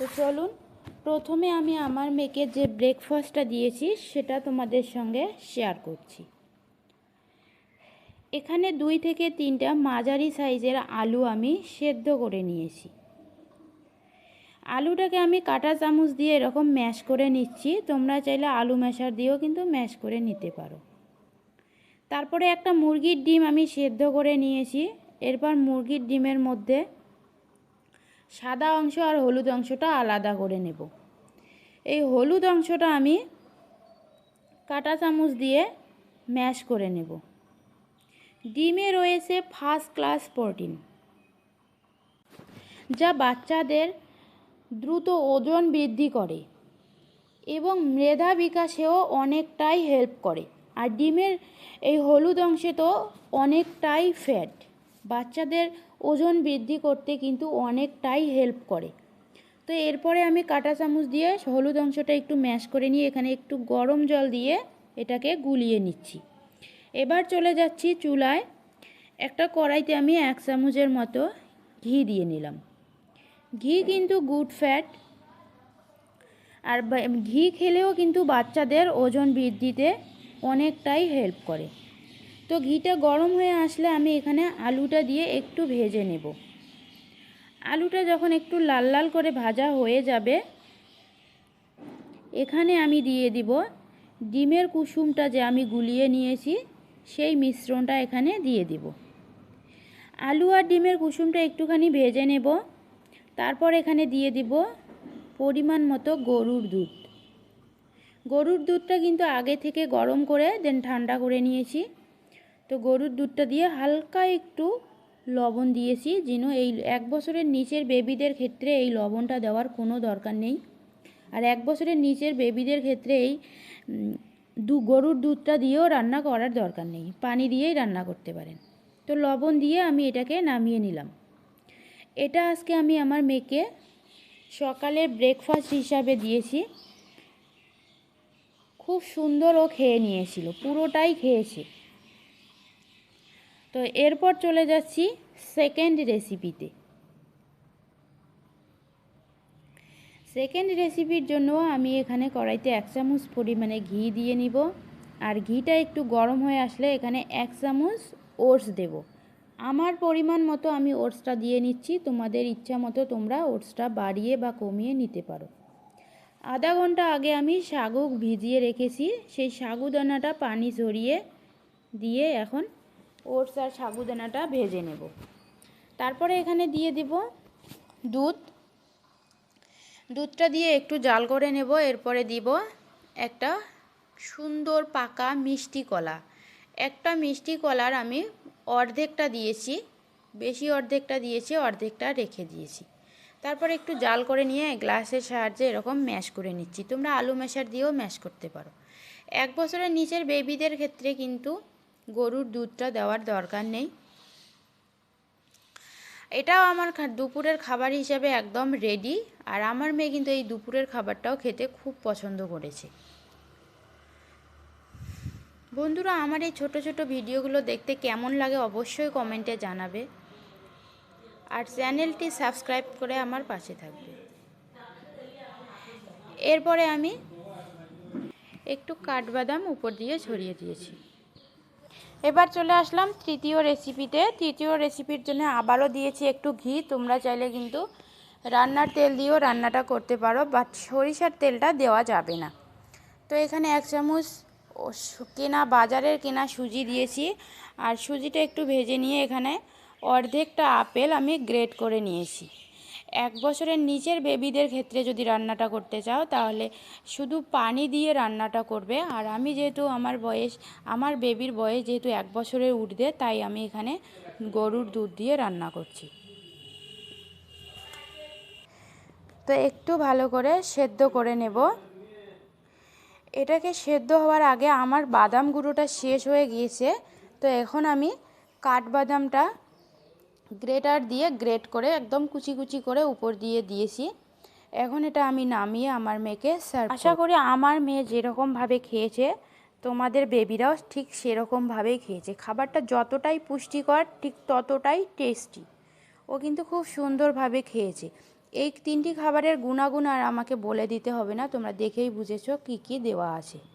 তো চলুন, প্রথমে আমি আমার মেয়েকে যে ব্রেকফাস্টটা দিয়েছি সেটা তোমাদের সঙ্গে শেয়ার করছি। এখানে দুই থেকে তিনটা মাঝারি সাইজের আলু আমি সেদ্ধ করে নিয়েছি। আলুটাকে আমি কাঁটা চামচ দিয়ে এরকম ম্যাশ করে নিচ্ছি। তোমরা চাইলে আলু ম্যাশার দিয়েও কিন্তু ম্যাশ করে নিতে পারো। তারপরে একটা মুরগির ডিম আমি সেদ্ধ করে নিয়েছি। এরপর মুরগির ডিমের মধ্যে সাদা অংশ আর হলুদ অংশটা আলাদা করে নেব। এই হলুদ অংশটা আমি কাঁটা চামচ দিয়ে ম্যাশ করে নেব। ডিমে রয়েছে ফার্স্ট ক্লাস প্রোটিন, যা বাচ্চাদের দ্রুত ওজন বৃদ্ধি করে এবং মেধা বিকাশেও অনেকটাই হেল্প করে। আর ডিমের এই হলুদ অংশে তো অনেকটাই ফ্যাট বাচ্চাদের ওজন বৃদ্ধি করতে কিন্তু অনেকটাই হেল্প করে। তো এরপরে আমি কাঁটা চামচ দিয়ে হলুদ অংশটা একটু ম্যাশ করে নিয়ে এখানে একটু গরম জল দিয়ে এটাকে গুলিয়ে নিচ্ছি। এবার চলে যাচ্ছি চুলায়। একটা কড়াইতে আমি এক চামচের মতো ঘি দিয়ে নিলাম। ঘি কিন্তু গুড ফ্যাট আর ঘি খেলেও কিন্তু বাচ্চাদের ওজন বৃদ্ধিতে অনেকটাই হেল্প করে। তো ঘিটা গরম হয়ে আসলে আমি এখানে আলুটা দিয়ে একটু ভেজে নেব। আলুটা যখন একটু লাল লাল করে ভাজা হয়ে যাবে, এখানে আমি দিয়ে দিব ডিমের কুসুমটা যে আমি গুলিয়ে নিয়েছি, সেই মিশ্রণটা এখানে দিয়ে দিব। আলু আর ডিমের কুসুমটা একটুখানি ভেজে নেব। তারপর এখানে দিয়ে দিব পরিমাণ মতো গরুর দুধ। গরুর দুধটা কিন্তু আগে থেকে গরম করে দেন ঠান্ডা করে নিয়েছি। তো গরুর দুধটা দিয়ে হালকা একটু লবণ দিয়েছি যেন এই এক বছরের নিচের বেবিদের ক্ষেত্রে এই লবণটা দেওয়ার কোনো দরকার নেই। আর এক বছরের নিচের বেবিদের ক্ষেত্রে এই দু, গরুর দুধটা দিয়েও রান্না করার দরকার নেই। পানি দিয়েই রান্না করতে পারেন। তো লবণ দিয়ে আমি এটাকে নামিয়ে নিলাম। এটা আজকে আমি আমার মেয়েকে সকালে ব্রেকফাস্ট হিসাবে দিয়েছি। খুব সুন্দর ও খেয়ে নিয়েছিল, পুরোটাই খেয়েছে। তো এরপর চলে যাচ্ছি সেকেন্ড রেসিপিতে সেকেন্ড রেসিপির জন্য আমি এখানে কড়াইতে এক চামচ পরিমাণে ঘি দিয়ে নিব। আর ঘিটা একটু গরম হয়ে আসলে এখানে এক চামচ ওটস দেব। আমার পরিমাণ মতো আমি ওটসটা দিয়ে নিচ্ছি, তোমাদের ইচ্ছা মতো তোমরা ওটসটা বাড়িয়ে বা কমিয়ে নিতে পারো। আধা ঘণ্টা আগে আমি সাগু ভিজিয়ে রেখেছি, সেই সাগুদানাটা পানি ঝরিয়ে দিয়ে এখন ওটস আর সাগুদানাটা ভেজে নেব। তারপরে এখানে দিয়ে দিব দুধ। দুধটা দিয়ে একটু জাল করে নেব, এরপরে দিব একটা সুন্দর পাকা মিষ্টি কলা। একটা মিষ্টি কলার আমি অর্ধেকটা দিয়েছি, বেশি অর্ধেকটা দিয়েছি, অর্ধেকটা রেখে দিয়েছি। তারপর একটু জাল করে নিয়ে গ্লাসের সাহায্যে এরকম ম্যাশ করে নিচ্ছি। তোমরা আলু ম্যাশার দিয়েও ম্যাশ করতে পারো। এক বছরের নিচের বেবিদের ক্ষেত্রে কিন্তু গরুর দুধটা দেওয়ার দরকার নেই। এটাও আমার দুপুরের খাবার হিসাবে একদম রেডি আর আমার মেয়ে কিন্তু এই দুপুরের খাবারটাও খেতে খুব পছন্দ করেছে। বন্ধুরা, আমার এই ছোট ছোট ভিডিওগুলো দেখতে কেমন লাগে অবশ্যই কমেন্টে জানাবে। আর চ্যানেলটি সাবস্ক্রাইব করে আমার পাশে থাকবে। এরপরে আমি একটু কাঠবাদাম উপর দিয়ে ছড়িয়ে দিয়েছি। এবার চলে আসলাম তৃতীয় রেসিপিতে তৃতীয় রেসিপির জন্য আবারও দিয়েছি একটু ঘি। তোমরা চাইলে কিন্তু রান্নার তেল দিয়েও রান্নাটা করতে পারো বাট সরিষার তেলটা দেওয়া যাবে না। তো এখানে এক চামচ কেনা, বাজারের কেনা সুজি দিয়েছি। আর সুজিটা একটু ভেজে নিয়ে এখানে অর্ধেকটা আপেল আমি গ্রেট করে নিয়েছি। এক বছরের নিচের বেবিদের ক্ষেত্রে যদি রান্নাটা করতে চাও, তাহলে শুধু পানি দিয়ে রান্নাটা করবে। আর আমি যেহেতু আমার বয়স, আমার বেবির বয়স যেহেতু এক বছরের উঠবে তাই আমি এখানে গরুর দুধ দিয়ে রান্না করছি। তো একটু ভালো করে সেদ্ধ করে নেব। এটাকে সেদ্ধ হওয়ার আগে আমার বাদাম গুঁড়োটা শেষ হয়ে গিয়েছে। তো এখন আমি কাঠবাদামটা গ্রেটার দিয়ে গ্রেট করে একদম কুচি কুচি করে উপর দিয়ে দিয়েছি। এখন এটা আমি নামিয়ে আমার মেয়েকে সার্ভ আশা করি আমার মেয়ে যেরকমভাবে খেয়েছে তোমাদের বেবিরাও ঠিক সেরকমভাবেই খেয়েছে। খাবারটা যতটাই পুষ্টিকর ঠিক ততটাই টেস্টি ও কিন্তু খুব সুন্দরভাবে খেয়েছে। এই তিনটি খাবারের গুণাগুণ আর আমাকে বলে দিতে হবে না তোমরা দেখেই বুঝেছ কী কী দেওয়া আছে।